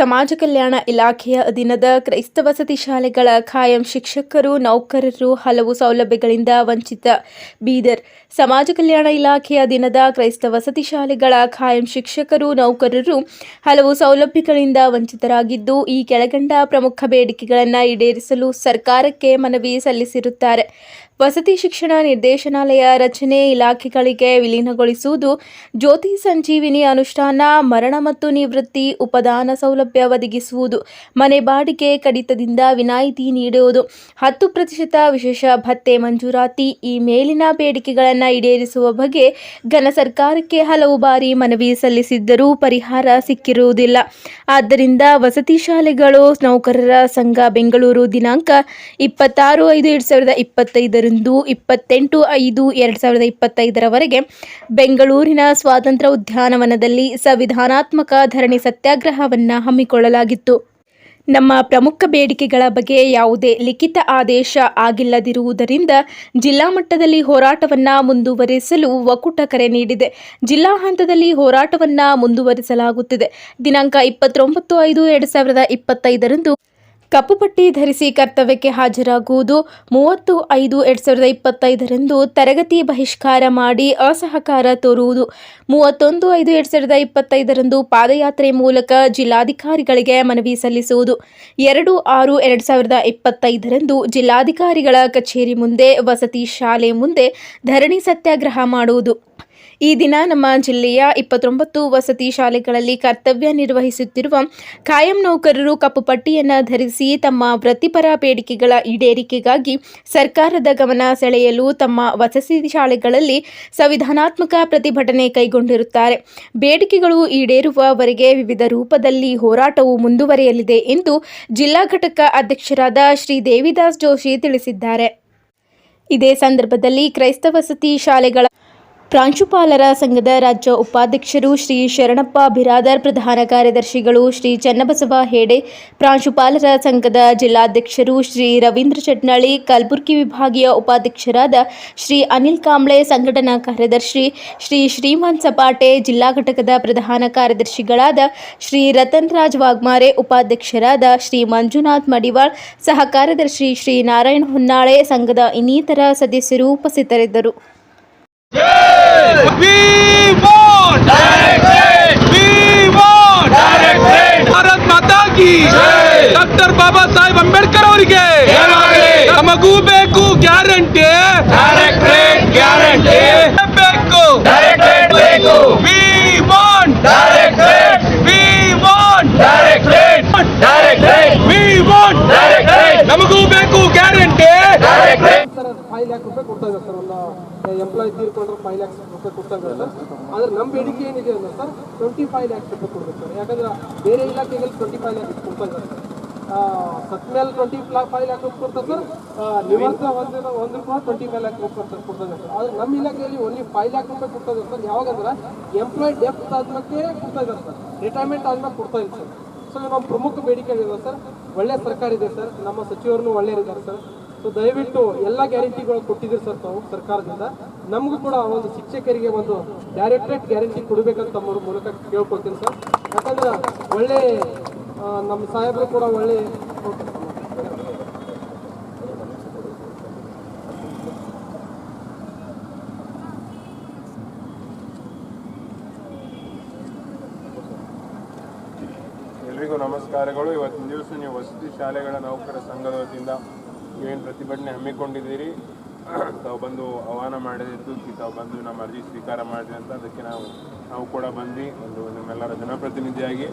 ಸಮಾಜ ಕಲ್ಯಾಣ ಇಲಾಖೆಯ ಅಧೀನದ ಕ್ರೈಸ್ತ ವಸತಿ ಶಾಲೆಗಳ ಖಾಯಂ ಶಿಕ್ಷಕರು, ನೌಕರರು ಹಲವು ಸೌಲಭ್ಯಗಳಿಂದ ವಂಚಿತ. ಬೀದರ್ ಸಮಾಜ ಕಲ್ಯಾಣ ಇಲಾಖೆಯ ಅಧೀನದ ಕ್ರೈಸ್ತ ವಸತಿ ಶಾಲೆಗಳ ಖಾಯಂ ಶಿಕ್ಷಕರು, ನೌಕರರು ಹಲವು ಸೌಲಭ್ಯಗಳಿಂದ ವಂಚಿತರಾಗಿದ್ದು, ಈ ಕೆಳಗಂಡ ಪ್ರಮುಖ ಬೇಡಿಕೆಗಳನ್ನು ಈಡೇರಿಸಲು ಸರ್ಕಾರಕ್ಕೆ ಮನವಿ ಸಲ್ಲಿಸಿರುತ್ತಾರೆ. ವಸತಿ ಶಿಕ್ಷಣ ನಿರ್ದೇಶನಾಲಯ ರಚನೆ ಇಲಾಖೆಗಳಿಗೆ ವಿಲೀನಗೊಳಿಸುವುದು, ಜ್ಯೋತಿ ಸಂಜೀವಿನಿ ಅನುಷ್ಠಾನ, ಮರಣ ಮತ್ತು ನಿವೃತ್ತಿ, ಉಪದಾನ ಸೌಲಭ್ಯ ಒದಗಿಸುವುದು, ಮನೆ ಬಾಡಿಗೆ ಕಡಿತದಿಂದ ವಿನಾಯಿತಿ ನೀಡುವುದು, ಹತ್ತು ಪ್ರತಿಶತ ವಿಶೇಷ ಭತ್ತೆ ಮಂಜೂರಾತಿ ಈ ಮೇಲಿನ ಬೇಡಿಕೆಗಳನ್ನು ಈಡೇರಿಸುವ ಬಗ್ಗೆ ಘನ ಸರ್ಕಾರಕ್ಕೆ ಹಲವು ಬಾರಿ ಮನವಿ ಸಲ್ಲಿಸಿದ್ದರೂ ಪರಿಹಾರ ಸಿಕ್ಕಿರುವುದಿಲ್ಲ. ಆದ್ದರಿಂದ ವಸತಿ ಶಾಲೆಗಳು, ನೌಕರರ ಸಂಘ ಬೆಂಗಳೂರು ದಿನಾಂಕ ಇಪ್ಪತ್ತಾರು ಐದು ಎರಡು ಸಾವಿರದ ಇಪ್ಪತ್ತೈದರಂದು ಇಪ್ಪತ್ತೆಂಟು ಐದು ಎರಡು ಸಾವಿರದ ಇಪ್ಪತ್ತೈದರವರೆಗೆ ಬೆಂಗಳೂರಿನ ಸ್ವಾತಂತ್ರ್ಯ ಉದ್ಯಾನವನದಲ್ಲಿ ಸಂವಿಧಾನಾತ್ಮಕ ಧರಣಿ ಸತ್ಯಾಗ್ರಹವನ್ನು ಹಮ್ಮಿಕೊಳ್ಳಲಾಗಿತ್ತು. ನಮ್ಮ ಪ್ರಮುಖ ಬೇಡಿಕೆಗಳ ಬಗ್ಗೆ ಯಾವುದೇ ಲಿಖಿತ ಆದೇಶ ಆಗಿಲ್ಲದಿರುವುದರಿಂದ ಜಿಲ್ಲಾ ಮಟ್ಟದಲ್ಲಿ ಹೋರಾಟವನ್ನು ಮುಂದುವರಿಸಲು ಒಕ್ಕೂಟ ಕರೆ ನೀಡಿದೆ. ಜಿಲ್ಲಾ ಹಂತದಲ್ಲಿ ಹೋರಾಟವನ್ನು ಮುಂದುವರಿಸಲಾಗುತ್ತಿದೆ. ದಿನಾಂಕ ಇಪ್ಪತ್ತೊಂಬತ್ತು ಐದು ಎರಡು ಸಾವಿರದ ಇಪ್ಪತ್ತೈದರಂದು ಕಪ್ಪು ಪಟ್ಟಿ ಧರಿಸಿ ಕರ್ತವ್ಯಕ್ಕೆ ಹಾಜರಾಗುವುದು. ಮೂವತ್ತು ಐದು ಎರಡು ಸಾವಿರದ ಇಪ್ಪತ್ತೈದರಂದು ತರಗತಿ ಬಹಿಷ್ಕಾರ ಮಾಡಿ ಅಸಹಕಾರ ತೋರುವುದು. ಮೂವತ್ತೊಂದು ಐದು ಎರಡು ಸಾವಿರದ ಇಪ್ಪತ್ತೈದರಂದು ಪಾದಯಾತ್ರೆ ಮೂಲಕ ಜಿಲ್ಲಾಧಿಕಾರಿಗಳಿಗೆ ಮನವಿ ಸಲ್ಲಿಸುವುದು. ಎರಡು ಆರು ಎರಡು ಸಾವಿರದ ಇಪ್ಪತ್ತೈದರಂದು ಜಿಲ್ಲಾಧಿಕಾರಿಗಳ ಕಚೇರಿ ಮುಂದೆ ವಸತಿ ಶಾಲೆ ಮುಂದೆ ಧರಣಿ ಸತ್ಯಾಗ್ರಹ ಮಾಡುವುದು. ಈ ದಿನ ನಮ್ಮ ಜಿಲ್ಲೆಯ ಇಪ್ಪತ್ತೊಂಬತ್ತು ವಸತಿ ಶಾಲೆಗಳಲ್ಲಿ ಕರ್ತವ್ಯ ನಿರ್ವಹಿಸುತ್ತಿರುವ ಕಾಯಂ ನೌಕರರು ಕಪ್ಪು ಪಟ್ಟಿಯನ್ನು ಧರಿಸಿ ತಮ್ಮ ವೃತ್ತಿಪರ ಬೇಡಿಕೆಗಳ ಈಡೇರಿಕೆಗಾಗಿ ಸರ್ಕಾರದ ಗಮನ ಸೆಳೆಯಲು ತಮ್ಮ ವಸತಿ ಶಾಲೆಗಳಲ್ಲಿ ಸಂವಿಧಾನಾತ್ಮಕ ಪ್ರತಿಭಟನೆ ಕೈಗೊಂಡಿರುತ್ತಾರೆ. ಬೇಡಿಕೆಗಳು ಈಡೇರುವವರೆಗೆ ವಿವಿಧ ರೂಪದಲ್ಲಿ ಹೋರಾಟವು ಮುಂದುವರಿಯಲಿದೆ ಎಂದು ಜಿಲ್ಲಾ ಘಟಕ ಅಧ್ಯಕ್ಷರಾದ ಶ್ರೀ ದೇವಿದಾಸ್ ಜೋಶಿ ತಿಳಿಸಿದ್ದಾರೆ. ಇದೇ ಸಂದರ್ಭದಲ್ಲಿ ಕ್ರೈಸ್ತ ವಸತಿ ಶಾಲೆಗಳ ಪ್ರಾಂಶುಪಾಲರ ಸಂಘದ ರಾಜ್ಯ ಉಪಾಧ್ಯಕ್ಷರು ಶ್ರೀ ಶರಣಪ್ಪ ಬಿರಾದರ್, ಪ್ರಧಾನ ಕಾರ್ಯದರ್ಶಿಗಳು ಶ್ರೀ ಚನ್ನಬಸವ ಹೇಡೆ, ಪ್ರಾಂಶುಪಾಲರ ಸಂಘದ ಜಿಲ್ಲಾಧ್ಯಕ್ಷರು ಶ್ರೀ ರವೀಂದ್ರ ಚಟ್ನಾಳಿ, ಕಲಬುರಗಿ ವಿಭಾಗೀಯ ಉಪಾಧ್ಯಕ್ಷರಾದ ಶ್ರೀ ಅನಿಲ್ ಕಾಂಬ್ಳೆ, ಸಂಘಟನಾ ಕಾರ್ಯದರ್ಶಿ ಶ್ರೀ ಶ್ರೀಮಂತ್ ಸಪಾಟೆ, ಜಿಲ್ಲಾ ಘಟಕದ ಪ್ರಧಾನ ಕಾರ್ಯದರ್ಶಿಗಳಾದ ಶ್ರೀ ರತನ್ ರಾಜ್ ವಾಗ್ಮಾರೆ, ಉಪಾಧ್ಯಕ್ಷರಾದ ಶ್ರೀ ಮಂಜುನಾಥ್ ಮಡಿವಾಳ್ ಸಹ ಕಾರ್ಯದರ್ಶಿ ಶ್ರೀ ನಾರಾಯಣ ಹೊನ್ನಾಳೆ, ಸಂಘದ ಇನ್ನಿತರ ಸದಸ್ಯರು ಉಪಸ್ಥಿತರಿದ್ದರು. We want. We want direct train. Bharat Mata Ki doctor Baba Saheb Ambedkar ಅವರಿಗೆ ನಮಗೂ ಬೇಕು ಗ್ಯಾರಂಟಿ ಡೈರೆಕ್ಟ್ ರೇಟ್ ಗ್ಯಾರಂಟಿ ಬೇಕು ಡೈರೆಕ್ಟ್ ರೇಟ್ ಬೇಕು we want direct rate we want direct rate direct rate we want direct rate ನಮಗೂ ಬೇಕು ಗ್ಯಾರಂಟಿ ಡೈರೆಕ್ಟ್ ರೇಟ್ ಸರ್ ಅದು five lakh ರೂಪಾಯಿ ಕೊಡ್ತಾ ಇದ್ದಾರೆ ಸರ್ ಎಂಪ್ಲಾಯ್ ತೀರ್ಕೊಂಡ್ರೆ ಫೈವ್ ಲ್ಯಾಕ್ಸ್ ರೂಪಾಯಿ ಕೊಡ್ತಾ ಇದ್ದಾರೆ ಸರ್ ಆದರೆ ನಮ್ಮ ಬೇಡಿಕೆ ಏನಿದೆ ಅಂದ್ರೆ ಸರ್ ಟ್ವೆಂಟಿ ಫೈವ್ ಲ್ಯಾಕ್ಸ್ ರೂಪಾಯಿ ಕೊಡ್ಬೇಕು ಸರ್ ಯಾಕಂದ್ರೆ ಬೇರೆ ಇಲಾಖೆಗಳಲ್ಲಿ ಟ್ವೆಂಟಿ ಫೈವ್ ಲ್ಯಾಕ್ಸ್ ಕೊಡ್ತಾ ಇದ್ದಾರೆ. ಸತ್ ಮೇಲೆ ಟ್ವೆಂಟಿ ಫೈವ್ ಲ್ಯಾಕ್ ರೂಪಾಯಿ ಕೊಡ್ತಾರೆ ಸರ್ ಹೊಂದಿದ ಒಂದು ಕೂಡ ಟ್ವೆಂಟಿ ಫೈವ್ ಲ್ಯಾಕ್ ರೂಪಾಯಿ ಕೊಡ್ತಾರೆ ಕೊಡ್ತಾ ಇದ್ದಾರೆ. ಸರ್ ಆದರೆ ನಮ್ಮ ಇಲಾಖೆಯಲ್ಲಿ ಓನ್ಲಿ ಫೈವ್ ಲ್ಯಾಕ್ ರೂಪಾಯಿ ಕೊಡ್ತಾ ಇದ್ದಾರೆ ಸರ್ ಯಾವಾಗಂದ್ರೆ ಎಂಪ್ಲಾಯ್ ಡೆಪ್ತ್ ಆದ್ಮೇಲೆ ಕೊಡ್ತಾ ಇದ್ದಾರೆ ಸರ್ ರಿಟೈರ್ಮೆಂಟ್ ಆದ್ಮೇಲೆ ಕೊಡ್ತಾ ಇದ್ದಾರೆ ಸರ್ ಸೊ ನಮ್ಮ ಪ್ರಮುಖ ಬೇಡಿಕೆ ಸರ್ ಒಳ್ಳೆ ಸರ್ಕಾರ ಇದೆ ಸರ್ ನಮ್ಮ ಸಚಿವರನ್ನು ಒಳ್ಳೆಯರಿದ್ದಾರೆ ಸರ್ ಸೊ ದಯವಿಟ್ಟು ಎಲ್ಲ ಗ್ಯಾರಂಟಿಗಳು ಕೊಟ್ಟಿದ್ದೀರಿ ಸರ್ ತಾವು, ಸರ್ಕಾರದಿಂದ. ನಮಗೂ ಕೂಡ ಒಂದು ಶಿಕ್ಷಕರಿಗೆ ಒಂದು ಡೈರೆಕ್ಟ್ರೇಟ್ ಗ್ಯಾರಂಟಿ ಕೊಡಬೇಕಂತ ತಮ್ಮ ಮೂಲಕ ಕೇಳ್ಕೊಳ್ತೀನಿ ಸರ್ ಯಾಕಂದ್ರೆ ಒಳ್ಳೆ ನಮ್ಮ ಸಾಹೇಬರು ಕೂಡ ಒಳ್ಳೆ ಎಲ್ರಿಗೂ ನಮಸ್ಕಾರಗಳು. ಇವತ್ತಿನ ದಿವಸ ನೀವು ವಸತಿ ಶಾಲೆಗಳ ನೌಕರ ಸಂಘದ ವತಿಯಿಂದ ಏನು ಪ್ರತಿಭಟನೆ ಹಮ್ಮಿಕೊಂಡಿದ್ದೀರಿ? ತಾವು ಬಂದು ಆಹ್ವಾನ ಮಾಡಿದಿತ್ತು ತಾವು ಬಂದು ನಮ್ಮ ಅರ್ಜಿ ಸ್ವೀಕಾರ ಮಾಡಿದೆ ಅಂತ ಅದಕ್ಕೆ ನಾವು ನಾವು ಕೂಡ ಬಂದು ಒಂದು ನಿಮ್ಮೆಲ್ಲರ ಜನಪ್ರತಿನಿಧಿಯಾಗಿ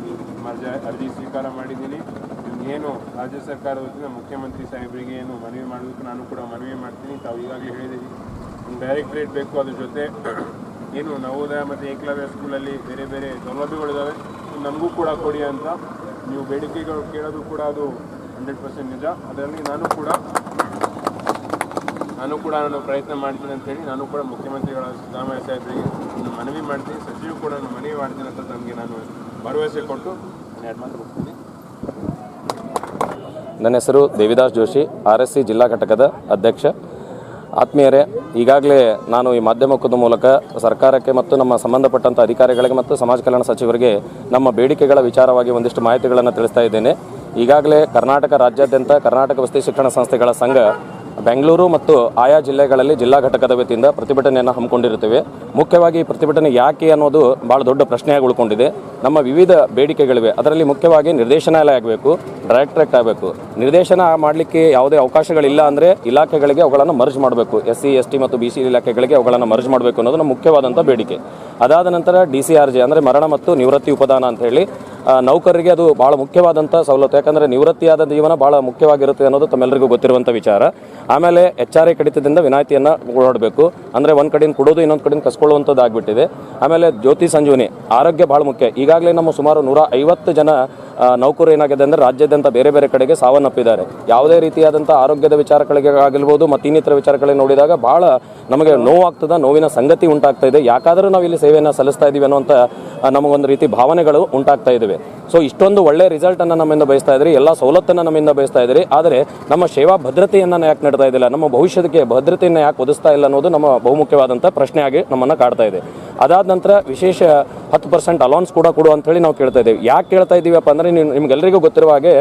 ಅರ್ಜಿ ಅರ್ಜಿ ಸ್ವೀಕಾರ ಮಾಡಿದ್ದೀನಿ ಏನು ರಾಜ್ಯ ಸರ್ಕಾರದ ವತಿಯಿಂದ ಮುಖ್ಯಮಂತ್ರಿ ಸಾಹೇಬರಿಗೆ ಏನು ಮನವಿ ಮಾಡಬೇಕು ನಾನು ಕೂಡ ಮನವಿ ಮಾಡ್ತೀನಿ. ತಾವು ಈಗಾಗಲೇ ಹೇಳಿದ್ದೀನಿ ಒಂದು ಡೈರೆಕ್ಟ್ರೇಟ್ ಬೇಕು ಅದ್ರ ಜೊತೆ ಏನು ನವೋದಯ ಮತ್ತು ಏಕಲವ್ಯ ಸ್ಕೂಲಲ್ಲಿ ಬೇರೆ ಬೇರೆ ಸೌಲಭ್ಯಗಳಿದ್ದಾವೆ. ನಮಗೂ ಕೂಡ ಕೊಡಿ ಅಂತ. ನೀವು ಬೇಡಿಕೆಗಳು ಕೇಳೋದು ಕೂಡ ಅದು ಹಂಡ್ರೆಡ್ ಪರ್ಸೆಂಟ್ ನಿಜ. ಅದರಲ್ಲಿ ನಾನು ಕೂಡ ನಾನು ಕೂಡ ನಾನು ಪ್ರಯತ್ನ ಮಾಡ್ತೀನಿ ಅಂತೇಳಿ ನಾನು ಕೂಡ ಮುಖ್ಯಮಂತ್ರಿಗಳ ಸಿದ್ದರಾಮಯ್ಯ ಸಾಹೇಬರಿಗೆ ನಾನು ಮನವಿ ಮಾಡ್ತೀನಿ. ಸಚಿವರು ಕೂಡ ನಾನು ಮನವಿ ಮಾಡ್ತೀನಿ ಅಂತ ನಮಗೆ ನಾನು ಭರವಸೆ ಕೊಟ್ಟು ನಾನು ಎರಡು ಮಾತು ಹೋಗ್ತೀನಿ ನನ್ನ ಹೆಸರು Devidas Joshi, R S C ಜಿಲ್ಲಾ ಘಟಕದ ಅಧ್ಯಕ್ಷ. ಆತ್ಮೀಯರೇ, ಈಗಾಗಲೇ ನಾನು ಈ ಮಾಧ್ಯಮಕ್ಕದ ಮೂಲಕ ಸರ್ಕಾರಕ್ಕೆ ಮತ್ತು ನಮ್ಮ ಸಂಬಂಧಪಟ್ಟಂಥ ಅಧಿಕಾರಿಗಳಿಗೆ ಮತ್ತು ಸಮಾಜ ಕಲ್ಯಾಣ ಸಚಿವರಿಗೆ ನಮ್ಮ ಬೇಡಿಕೆಗಳ ವಿಚಾರವಾಗಿ ಒಂದಿಷ್ಟು ಮಾಹಿತಿಗಳನ್ನು ತಿಳಿಸ್ತಾ ಇದ್ದೇನೆ. ಈಗಾಗಲೇ ಕರ್ನಾಟಕ ರಾಜ್ಯಾದ್ಯಂತ ಕರ್ನಾಟಕ ವಸತಿ ಶಿಕ್ಷಣ ಸಂಸ್ಥೆಗಳ ಸಂಘ ಬೆಂಗಳೂರು ಮತ್ತು ಆಯಾ ಜಿಲ್ಲೆಗಳಲ್ಲಿ ಜಿಲ್ಲಾ ಘಟಕದ ವತಿಯಿಂದ ಪ್ರತಿಭಟನೆಯನ್ನು ಹಮ್ಮಿಕೊಂಡಿರುತ್ತೇವೆ. ಮುಖ್ಯವಾಗಿ ಈ ಪ್ರತಿಭಟನೆ ಯಾಕೆ ಅನ್ನೋದು ಭಾಳ ದೊಡ್ಡ ಪ್ರಶ್ನೆಯಾಗಿ ಉಳ್ಕೊಂಡಿದೆ ನಮ್ಮ ವಿವಿಧ ಬೇಡಿಕೆಗಳಿವೆ. ಅದರಲ್ಲಿ ಮುಖ್ಯವಾಗಿ ನಿರ್ದೇಶನಾಲಯ ಆಗಬೇಕು ಡೈರೆಕ್ಟ್ರೇಟ್ ಆಗಬೇಕು. ನಿರ್ದೇಶನ ಮಾಡಲಿಕ್ಕೆ ಯಾವುದೇ ಅವಕಾಶಗಳಿಲ್ಲ ಅಂದರೆ ಇಲಾಖೆಗಳಿಗೆ ಅವುಗಳನ್ನು ಮರ್ಜ್ ಮಾಡಬೇಕು. ಎಸ್ ಸಿ ಎಸ್ ಟಿ ಮತ್ತು ಬಿ ಸಿ ಇಲಾಖೆಗಳಿಗೆ ಅವುಗಳನ್ನು ಮರ್ಜ್ ಮಾಡಬೇಕು ಅನ್ನೋದು ಮುಖ್ಯವಾದಂಥ ಬೇಡಿಕೆ. ಅದಾದ ನಂತರ ಡಿ ಸಿ ಆರ್ ಜೆ ಅಂದರೆ ಮರಣ ಮತ್ತು ನಿವೃತ್ತಿ ಉಪದಾನ ಅಂತ ಹೇಳಿ ನೌಕರರಿಗೆ ಅದು ಭಾಳ ಮುಖ್ಯವಾದಂಥ ಸವಲತ್ತು. ಯಾಕಂದರೆ ನಿವೃತ್ತಿಯಾದ ಜೀವನ ಭಾಳ ಮುಖ್ಯವಾಗಿರುತ್ತೆ ಅನ್ನೋದು ತಮ್ಮೆಲ್ಲರಿಗೂ ಗೊತ್ತಿರುವಂಥ ವಿಚಾರ. ಆಮೇಲೆ ಎಚ್ ಆರ್ ಐ ಕಡಿತದಿಂದ ವಿನಾಯಿತಿಯನ್ನು ಓಡಾಡಬೇಕು. ಅಂದರೆ ಒಂದು ಕಡೆಯಿಂದ ಕೊಡೋದು, ಇನ್ನೊಂದು ಕಡೆಯಿಂದ ಕಸ್ಕೊಳ್ಳುವಂಥದ್ದು ಆಗಿಬಿಟ್ಟಿದೆ. ಆಮೇಲೆ ಜ್ಯೋತಿ ಸಂಜೀವನಿ, ಆರೋಗ್ಯ ಭಾಳ ಮುಖ್ಯ. ಈಗಾಗಲೇ ನಮ್ಮ ಸುಮಾರು ನೂರ ಐವತ್ತು ಜನ ನೌಕರು ಏನಾಗಿದೆ ಅಂದರೆ ರಾಜ್ಯಾದ್ಯಂತ ಬೇರೆ ಬೇರೆ ಕಡೆಗೆ ಸಾವನ್ನಪ್ಪಿದ್ದಾರೆ. ಯಾವುದೇ ರೀತಿಯಾದಂಥ ಆರೋಗ್ಯದ ವಿಚಾರಗಳಿಗೆ ಆಗಿರ್ಬೋದು ಮತ್ತು ಇನ್ನಿತರ ವಿಚಾರಗಳಿಗೆ ನೋಡಿದಾಗ ಭಾಳ ನಮಗೆ ನೋವಾಗ್ತದ, ನೋವಿನ ಸಂಗತಿ ಉಂಟಾಗ್ತಾ ಇದೆ ಯಾಕಾದರೂ ನಾವು ಇಲ್ಲಿ ಸೇವೆಯನ್ನು ಸಲ್ಲಿಸ್ತಾ ಇದ್ದೀವಿ ಅನ್ನೋಂಥ ನಮಗೊಂದು ರೀತಿ ಭಾವನೆಗಳು ಉಂಟಾಗ್ತಾ ಇದ್ದಾವೆ ಸೊ ಇಷ್ಟೊಂದು ಒಳ್ಳೆ ರಿಸಲ್ಟನ್ನು ನಮ್ಮಿಂದ ಬಯಸ್ತಾ ಇದ್ರಿ, ಎಲ್ಲ ಸವಲತ್ತನ್ನು ನಮ್ಮಿಂದ ಬಯಸ್ತಾ ಇದ್ರಿ, ಆದರೆ ನಮ್ಮ ಸೇವಾ ಭದ್ರತೆಯನ್ನು ಯಾಕೆ ನಡ್ತಾ ಇದ್ದಿಲ್ಲ, ನಮ್ಮ ಭವಿಷ್ಯಕ್ಕೆ ಭದ್ರತೆಯನ್ನು ಯಾಕೆ ಒದಿಸ್ತಾ ಇಲ್ಲ ಅನ್ನೋದು ನಮ್ಮ ಬಹುಮುಖ್ಯವಾದಂಥ ಪ್ರಶ್ನೆಯಾಗಿ ನಮ್ಮನ್ನು ಕಾಡ್ತಾ ಇದೆ. ಅದಾದ ನಂತರ ವಿಶೇಷ ಹತ್ತು ಪರ್ಸೆಂಟ್ ಅಲೌನ್ಸ್ ಕೂಡ ಕೊಡು ಅಂತೇಳಿ ನಾವು ಕೇಳ್ತಾ ಇದ್ದೀವಿ. ಯಾಕೆ ಕೇಳ್ತಾ ಇದ್ದೀವಪ್ಪ ಅಂದರೆ ನಿಮ್ಗೆಲ್ಲರಿಗೂ ಗೊತ್ತಿರುವ ಹಾಗೆ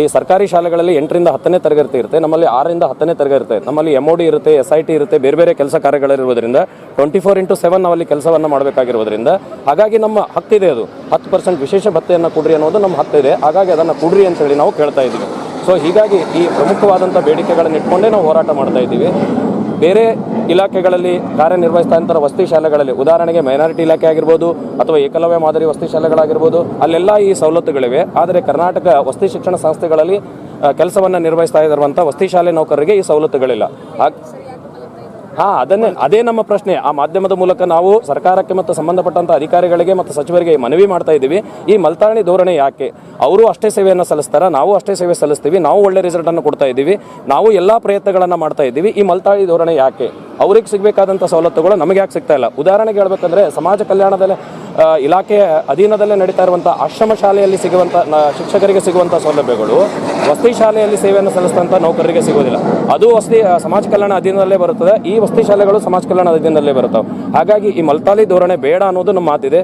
ಈ ಸರ್ಕಾರಿ ಶಾಲೆಗಳಲ್ಲಿ ಎಂಟರಿಂದ ಹತ್ತನೇ ತರಗತಿ ಇರುತ್ತೆ, ನಮ್ಮಲ್ಲಿ ಆರರಿಂದ ಹತ್ತನೇ ತರಗತಿ ಇರುತ್ತೆ. ನಮ್ಮಲ್ಲಿ ಎಂ ಡಿ ಇರುತ್ತೆ ಎಸ್ ಐ ಟಿ ಇರುತ್ತೆ, ಬೇರೆ ಬೇರೆ ಕೆಲಸ ಕಾರ್ಯಗಳಿರುವುದರಿಂದ ಟ್ವೆಂಟಿ ಫೋರ್ ಇಂಟು ಸೆವೆನ್ ನಾವಲ್ಲಿ ಕೆಲಸವನ್ನು ಮಾಡಬೇಕಾಗಿರುವುದರಿಂದ ಹಾಗಾಗಿ ನಮ್ಮ ಹಕ್ಕಿದೆ ಅದು. ಹತ್ತು ಪರ್ಸೆಂಟ್ ವಿಶೇಷ ಭತ್ತೆಯನ್ನು ಕೊಡ್ರಿ ಅನ್ನೋದು ನಮ್ಮ ಹತ್ತಿದೆ ಹಾಗಾಗಿ ಅದನ್ನು ಕೊಡ್ರಿ ಅಂತೇಳಿ ನಾವು ಕೇಳ್ತಾ ಇದ್ದೀವಿ. ಸೊ ಹೀಗಾಗಿ ಈ ಪ್ರಮುಖವಾದಂಥ ಬೇಡಿಕೆಗಳನ್ನು ಇಟ್ಕೊಂಡೇ ನಾವು ಹೋರಾಟ ಮಾಡ್ತಾ ಇದ್ದೀವಿ. ಬೇರೆ ಇಲಾಖೆಗಳಲ್ಲಿ ಕಾರ್ಯನಿರ್ವಹಿಸ್ತಾ ಇರ್ತಾರೆ ವಸತಿ ಶಾಲೆಗಳಲ್ಲಿ, ಉದಾಹರಣೆಗೆ ಮೈನಾರಿಟಿ ಇಲಾಖೆ ಆಗಿರ್ಬೋದು ಅಥವಾ ಏಕಲವ್ಯ ಮಾದರಿ ವಸತಿ ಶಾಲೆಗಳಾಗಿರ್ಬೋದು, ಅಲ್ಲೆಲ್ಲ ಈ ಸವಲತ್ತುಗಳಿವೆ. ಆದರೆ ಕರ್ನಾಟಕ ವಸತಿ ಶಿಕ್ಷಣ ಸಂಸ್ಥೆಗಳಲ್ಲಿ ಕೆಲಸವನ್ನು ನಿರ್ವಹಿಸ್ತಾ ಇರುವಂಥ ವಸತಿ ಶಾಲೆ ನೌಕರರಿಗೆ ಈ ಸವಲತ್ತುಗಳಿಲ್ಲ. ಹಾ, ಅದನ್ನೇ. ಅದೇ ನಮ್ಮ ಪ್ರಶ್ನೆ. ಆ ಮಾಧ್ಯಮದ ಮೂಲಕ ನಾವು ಸರ್ಕಾರಕ್ಕೆ ಮತ್ತು ಸಂಬಂಧಪಟ್ಟಂತ ಅಧಿಕಾರಿಗಳಿಗೆ ಮತ್ತು ಸಚಿವರಿಗೆ ಮನವಿ ಮಾಡ್ತಾ ಇದ್ದೀವಿ. ಈ ಮಲ್ತಾಳಿ ಧೋರಣೆ ಯಾಕೆ? ಅವರು ಅಷ್ಟೇ ಸೇವೆಯನ್ನು ಸಲ್ಲಿಸ್ತಾರ? ನಾವು ಅಷ್ಟೇ ಸೇವೆ ಸಲ್ಲಿಸ್ತೀವಿ. ನಾವು ಒಳ್ಳೆ ರಿಸಲ್ಟ್ ಅನ್ನು ಕೊಡ್ತಾ ಇದ್ದೀವಿ. ನಾವು ಎಲ್ಲಾ ಪ್ರಯತ್ನಗಳನ್ನು ಮಾಡ್ತಾ ಇದ್ದೀವಿ. ಈ ಮಲ್ತಾಳಿ ಧೋರಣೆ ಯಾಕೆ? ಅವ್ರಿಗೆ ಸಿಗಬೇಕಾದಂಥ ಸವಲತ್ತುಗಳು ನಮಗೆ ಯಾಕೆ ಸಿಗ್ತಾ ಇಲ್ಲ? ಉದಾಹರಣೆಗೆ ಹೇಳ್ಬೇಕಂದ್ರೆ ಸಮಾಜ ಕಲ್ಯಾಣದಲ್ಲಿ ಇಲಾಖೆಯ ಅಧೀನದಲ್ಲೇ ನಡೀತಾ ಇರುವಂಥ ಆಶ್ರಮ ಶಾಲೆಯಲ್ಲಿ ಸಿಗುವಂಥ ಶಿಕ್ಷಕರಿಗೆ ಸಿಗುವಂಥ ಸೌಲಭ್ಯಗಳು ವಸತಿ ಶಾಲೆಯಲ್ಲಿ ಸೇವೆಯನ್ನು ಸಲ್ಲಿಸಿದಂಥ ನೌಕರರಿಗೆ ಸಿಗೋದಿಲ್ಲ ಅದು ವಸತಿ ಸಮಾಜ ಕಲ್ಯಾಣ ಅಧೀನದಲ್ಲೇ ಬರುತ್ತದೆ. ಈ ವಸತಿ ಶಾಲೆಗಳು ಸಮಾಜ ಕಲ್ಯಾಣ ಅಧೀನದಲ್ಲೇ ಬರುತ್ತವೆ. ಹಾಗಾಗಿ ಈ ಮಲ್ತಾಲಿ ಧೋರಣೆ ಬೇಡ ಅನ್ನೋದು ನಮ್ಮ ಮಾತಿದೆ.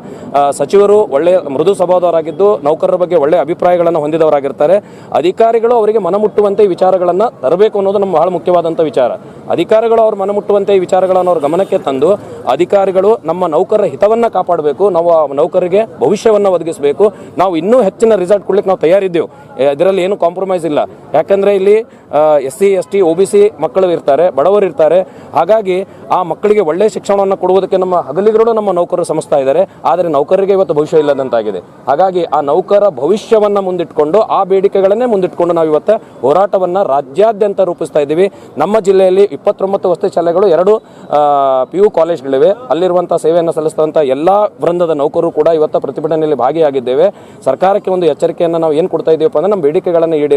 ಸಚಿವರು ಒಳ್ಳೆ ಮೃದು ಸ್ವಭಾವದವರಾಗಿದ್ದು, ನೌಕರರ ಬಗ್ಗೆ ಒಳ್ಳೆ ಅಭಿಪ್ರಾಯಗಳನ್ನು ಹೊಂದಿದವರಾಗಿರ್ತಾರೆ. ಅಧಿಕಾರಿಗಳು ಅವರಿಗೆ ಮನಮುಟ್ಟುವಂತೆ ಈ ವಿಚಾರಗಳನ್ನು ತರಬೇಕು ಅನ್ನೋದು ನಮ್ಮ ಬಹಳ ಮುಖ್ಯವಾದಂಥ ವಿಚಾರ. ಅಧಿಕಾರಿಗಳು ಅವ್ರ ಮನಮುಟ್ಟುವಂತೆ ಈ ವಿಚಾರಗಳನ್ನು ಅವ್ರ ಗಮನಕ್ಕೆ ತಂದು, ಅಧಿಕಾರಿಗಳು ನಮ್ಮ ನೌಕರರ ಹಿತವನ್ನು ಕಾಪಾಡಬೇಕು. ನಾವು ನೌಕರರಿಗೆ ಭವಿಷ್ಯವನ್ನು ಒದಗಿಸಬೇಕು. ನಾವು ಇನ್ನೂ ಹೆಚ್ಚಿನ ರಿಸಲ್ಟ್ ಕೊಡ್ಲಿಕ್ಕೆ ನಾವು ತಯಾರಿದ್ದೇವೆ. ಇದರಲ್ಲಿ ಏನು ಕಾಂಪ್ರಮೈಸ್ ಇಲ್ಲ. ಯಾಕಂದ್ರೆ ಇಲ್ಲಿ S C, S T O B C ಮಕ್ಕಳು ಇರ್ತಾರೆ, ಬಡವರು ಇರ್ತಾರೆ. ಹಾಗಾಗಿ ಆ ಮಕ್ಕಳಿಗೆ ಒಳ್ಳೆಯ ಶಿಕ್ಷಣವನ್ನು ಕೊಡುವುದಕ್ಕೆ ನಮ್ಮ ಹಗಲಿಗರು ನಮ್ಮ ನೌಕರರು ಶ್ರಮಿಸ್ತಾ ಇದ್ದಾರೆ ಆದರೆ ನೌಕರರಿಗೆ ಇವತ್ತು ಭವಿಷ್ಯ ಇಲ್ಲದಂತಾಗಿದೆ. ಹಾಗಾಗಿ ಆ ನೌಕರ ಭವಿಷ್ಯವನ್ನು ಮುಂದಿಟ್ಕೊಂಡು, ಆ ಬೇಡಿಕೆಗಳನ್ನೇ ಮುಂದಿಟ್ಕೊಂಡು ನಾವು ಇವತ್ತು ಹೋರಾಟವನ್ನು ರಾಜ್ಯಾದ್ಯಂತ ರೂಪಿಸ್ತಾ ಇದ್ದೀವಿ. ನಮ್ಮ ಜಿಲ್ಲೆಯಲ್ಲಿ ಇಪ್ಪತ್ತೊಂಬತ್ತು ವಸತಿ ಶಾಲೆಗಳು, ಎರಡು ಪಿ ಯು ಕಾಲೇಜ್ಗಳಿವೆ. ಅಲ್ಲಿರುವಂಥ ಸೇವೆಯನ್ನು ಸಲ್ಲಿಸಿದಂಥ ಎಲ್ಲ ವೃಂದದ ನೌಕರರು ಕೂಡ ಇವತ್ತು ಪ್ರತಿಭಟನೆಯಲ್ಲಿ ಭಾಗಿಯಾಗಿದ್ದೇವೆ. ಸರ್ಕಾರಕ್ಕೆ ಒಂದು ಎಚ್ಚರಿಕೆಯನ್ನು ನಾವು ಏನು ಕೊಡ್ತಾ ಇದ್ದೀವಪ್ಪ ಅಂದರೆ ನಮ್ಮ ಬೇಡಿಕೆಗಳನ್ನು ಈಡೇರಿಸಿ.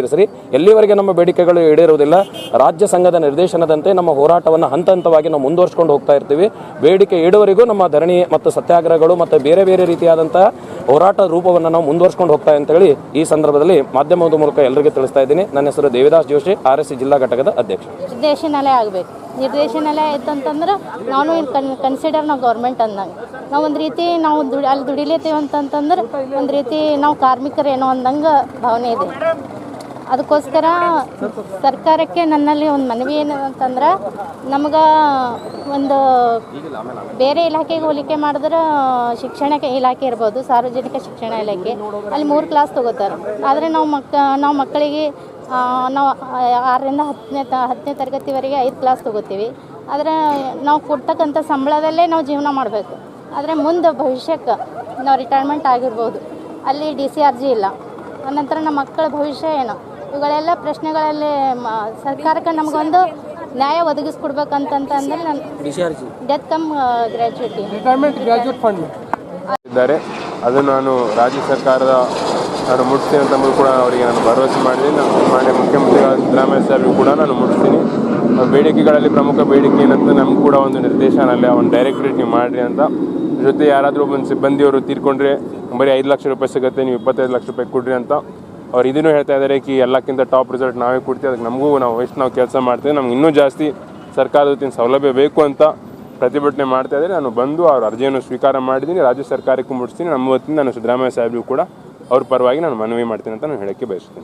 ಎಲ್ಲಿವರೆಗೆ ನಮ್ಮ ಬೇಡಿಕೆಗಳು ಈಡೇರುವುದಿಲ್ಲ. ರಾಜ್ಯ ಸಂಘದ ನಿರ್ದೇಶನದಂತೆ ನಮ್ಮ ಹೋರಾಟವನ್ನು ಹಂತ ಹಂತವಾಗಿ ನಾವು ಮುಂದುವರಿಸಿಕೊಂಡು ಹೋಗ್ತಾ ಇರ್ತೀವಿ. ಬೇಡಿಕೆ ಈಡುವರೆಗೂ ನಮ್ಮ ಧರಣಿ ಮತ್ತು ಸತ್ಯಾಗ್ರಹಗಳು ಮತ್ತು ಬೇರೆ ಬೇರೆ ರೀತಿಯಾದಂತಹ ಹೋರಾಟ ರೂಪವನ್ನು ನಾವು ಮುಂದುವರಿಸಿಕೊಂಡು ಹೋಗ್ತಾ ಅಂತ ಹೇಳಿ ಈ ಸಂದರ್ಭದಲ್ಲಿ ಮಾಧ್ಯಮದ ಮೂಲಕ ಎಲ್ಲರಿಗೂ ತಿಳಿಸ್ತಾ ಇದ್ದೀನಿ. ನನ್ನ ಹೆಸರು ದೇವಿದಾಸ್ ಜೋಶಿ ಆರ್ ಎಸ್ ಜಿಲ್ಲಾ ಘಟಕದ ಅಧ್ಯಕ್ಷ. ನಿರ್ದೇಶನಾಲಯ ಆಗಬೇಕು. ನಿರ್ದೇಶನಾಲಯ ಅಂತಂದ್ರೆ ನಾನು ಕನ್ಸಿಡರ್ ನಾವು ಗೌರ್ಮೆಂಟ್ ಅಂದಂಗೆ. ನಾವು ಒಂದು ರೀತಿ ನಾವು ದುಡಿ, ಅಲ್ಲಿ ದುಡಿಲೇತೀವಿ ಅಂತಂತಂದ್ರೆ ಒಂದು ರೀತಿ ನಾವು ಕಾರ್ಮಿಕರೇನೋ ಅಂದಂಗೆ ಭಾವನೆ ಇದೆ. ಅದಕ್ಕೋಸ್ಕರ ಸರ್ಕಾರಕ್ಕೆ ನನ್ನಲ್ಲಿ ಒಂದು ಮನವಿ ಏನು ಅಂತಂದ್ರೆ, ನಮ್ಗೆ ಒಂದು ಬೇರೆ ಇಲಾಖೆಗೆ ಹೋಲಿಕೆ ಮಾಡಿದ್ರೆ ಶಿಕ್ಷಣ ಇಲಾಖೆ ಇರ್ಬೋದು, ಸಾರ್ವಜನಿಕ ಶಿಕ್ಷಣ ಇಲಾಖೆ. ಅಲ್ಲಿ ಮೂರು ಕ್ಲಾಸ್ ತಗೋತಾರೆ. ಆದರೆ ನಾವು ಮಕ್ಕ ನಾವು ಮಕ್ಕಳಿಗೆ ನಾವು ಆರರಿಂದ ಹತ್ತನೇ ತ, ಹತ್ತನೇ ತರಗತಿವರೆಗೆ ಐದು ಕ್ಲಾಸ್ ತಗೋತೀವಿ. ಆದರೆ ನಾವು ಕೊಡ್ತಕ್ಕಂಥ ಸಂಬಳದಲ್ಲೇ ನಾವು ಜೀವನ ಮಾಡಬೇಕು. ಆದರೆ ಮುಂದೆ ಭವಿಷ್ಯಕ್ಕೆ ನಾವು ರಿಟೈರ್ಮೆಂಟ್ ಆಗಿರ್ಬೋದು. ಅಲ್ಲಿ ಡಿ ಸಿ ಆರ್ ಜಿ ಇಲ್ಲ. ಅನಂತರ ನಮ್ಮ ಮಕ್ಕಳ ಭವಿಷ್ಯ ಏನು? ಇವುಗಳೆಲ್ಲ ಪ್ರಶ್ನೆಗಳಲ್ಲಿ ಮ ಸರ್ಕಾರಕ್ಕೆ ನಮಗೊಂದು ನ್ಯಾಯ ಒದಗಿಸ್ಕೊಡ್ಬೇಕಂತಂತಂದ್ರೆ ನಾನು death cum gratuity retirement graduate fund ಇದ್ದಾರೆ. ಅದು ನಾನು ರಾಜ್ಯ ಸರ್ಕಾರದ ನಾನು ಮುಟ್ತೀನಿ ಅಂತಂದು ಕೂಡ ಅವರಿಗೆ ನಾನು ಭರವಸೆ ಮಾಡಿದೆ ನಾನು ಮಾನ್ಯ ಮುಖ್ಯಮಂತ್ರಿಗಳ ಸಿದ್ದರಾಮಯ್ಯ ಸರ್ ಕೂಡ ನಾನು ಮುಟ್ಟಿಸ್ತೀನಿ ಬೇಡಿಕೆಗಳಲ್ಲಿ ಪ್ರಮುಖ ಬೇಡಿಕೆ ಏನಂತ ನಮ್ಗೆ ಕೂಡ ಒಂದು ನಿರ್ದೇಶನಲ್ಲಿ ಒಂದು ಡೈರೆಕ್ಟ್ರೇಟ್ ನೀವು ಮಾಡಿರಿ ಅಂತ. ಜೊತೆ ಯಾರಾದರೂ ಒಂದು ಸಿಬ್ಬಂದಿಯವರು ತೀರ್ಕೊಂಡ್ರೆ ಬರೀ ಐದು ಲಕ್ಷ ರೂಪಾಯಿ ಸಿಗುತ್ತೆ ನೀವು ಇಪ್ಪತ್ತೈದು ಲಕ್ಷ ರೂಪಾಯಿ ಕೊಡ್ರಿ ಅಂತ. ಅವ್ರು ಇದನ್ನು ಹೇಳ್ತಾ ಇದ್ದಾರೆ ಕಿ, ಎಲ್ಲಕ್ಕಿಂತ ಟಾಪ್ ರಿಸಲ್ಟ್ ನಾವೇ ಕೊಡ್ತೀವಿ, ಅದಕ್ಕೆ ನಮಗೂ ನಾವು ಎಷ್ಟು ನಾವು ಕೆಲಸ ಮಾಡ್ತೀವಿ, ನಮ್ಗೆ ಇನ್ನೂ ಜಾಸ್ತಿ ಸರ್ಕಾರದ ವತಿಯಿಂದ ಸೌಲಭ್ಯ ಬೇಕು ಅಂತ ಪ್ರತಿಭಟನೆ ಮಾಡ್ತಾ ಇದ್ದಾರೆ. ನಾನು ಬಂದು ಅವ್ರ ಅರ್ಜಿಯನ್ನು ಸ್ವೀಕಾರ ಮಾಡಿದ್ದೀನಿ, ರಾಜ್ಯ ಸರ್ಕಾರಕ್ಕೂ ಮುಟ್ಟಿಸ್ತೀನಿ, ನಮ್ಮ ಹೊತ್ತಿಂದ ನಾನು ಸಿದ್ದರಾಮಯ್ಯ ಸಾಹೇಬ್ರಿಗೂ ಕೂಡ ಅವ್ರ ಪರವಾಗಿ ನಾನು ಮನವಿ ಮಾಡ್ತೀನಿ ಅಂತ ನಾನು ಹೇಳೋಕ್ಕೆ ಬಯಸ್ತೀನಿ.